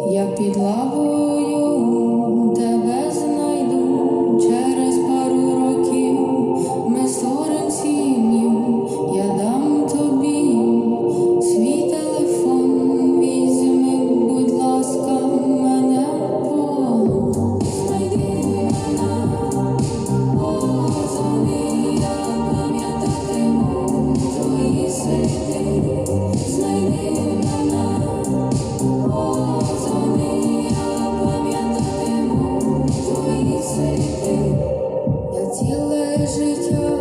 Я під лавою життя.